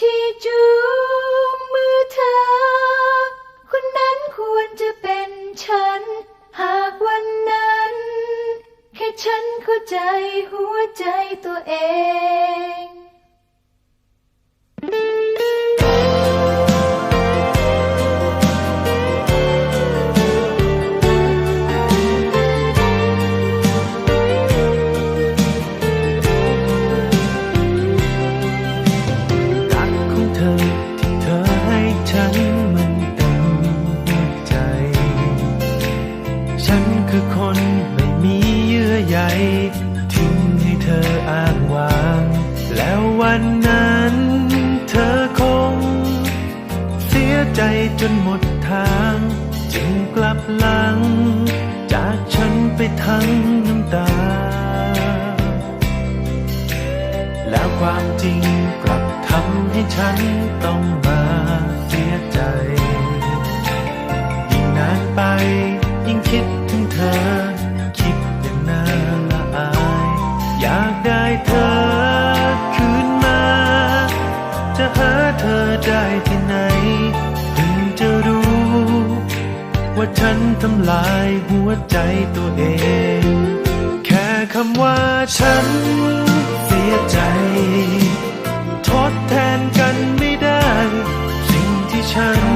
ที่จูงมือเธอ คนนั้นควรจะเป็นฉัน หากวันนั้น แค่ฉันเข้าใจหัวใจตัวเอง คือคนไม่มีเยื่อใยทิ้งให้เธออ้างว้าง แล้ววันนั้น เธอคง เสียใจจนหมดทาง จึงกลับหลัง จากฉันไปทั้งน้ำตา แล้วความจริงกลับทำให้ฉันต้องมาเสียใจ คิดถึงเธอ คิดอย่างน่าละอาย อยากได้เธอคืนมา จะหาเธอได้ที่ไหนถึงจะรู้ ว่าฉันทำลายหัวใจตัวเอง แค่คำว่าฉันเสียใจ ทดแทนกันไม่ได้ สิ่งที่ฉัน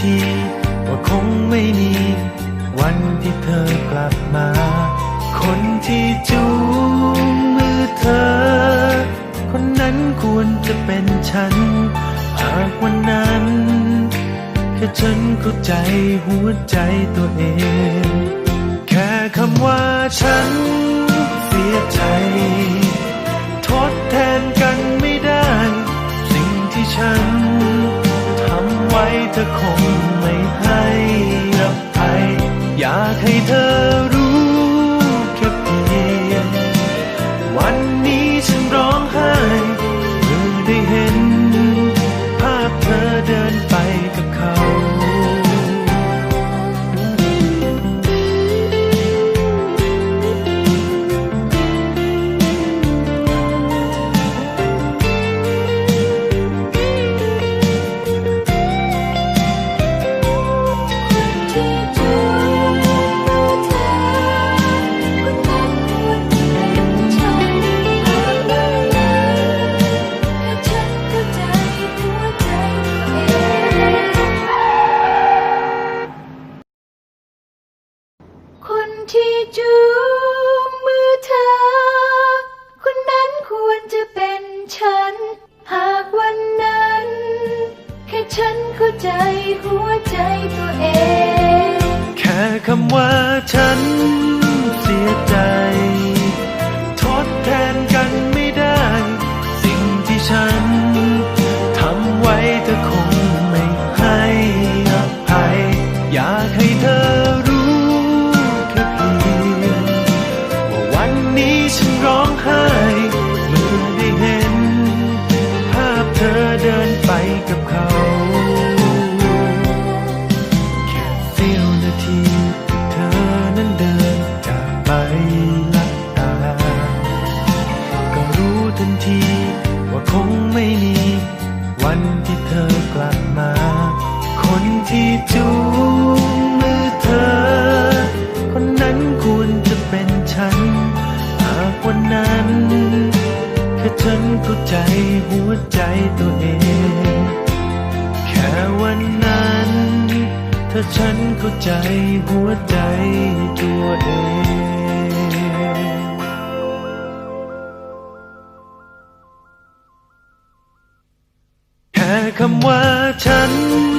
ที ว่าคงไม่มี วันที่เธอกลับมา คนที่จูงมือเธอ คนนั้นควรจะเป็นฉัน หากวันนั้น แค่ฉันเข้าใจหัวใจตัวเอง แค่คำว่าฉัน ธอคงไม่ให้อภัย อยากให้เธอ จะเป็นฉัน หากวันนั้น แค่ฉันเข้าใจหัวใจตัวเอง แค่คำว่าฉันเสียใจ ทดแทนกันไม่ได้ สิ่งที่ฉันทำไว้เธอคง ไม่มี วันที่เธอกลับมา คนที่จูงมือเธอ คนนั้นควรจะเป็นฉัน หากวันนั้นแค่ฉันเข้าใจหัวใจตัวเอง แค่วันนั้น ถ้าฉันเข้าใจหัวใจตัวเอง คำว่าฉัน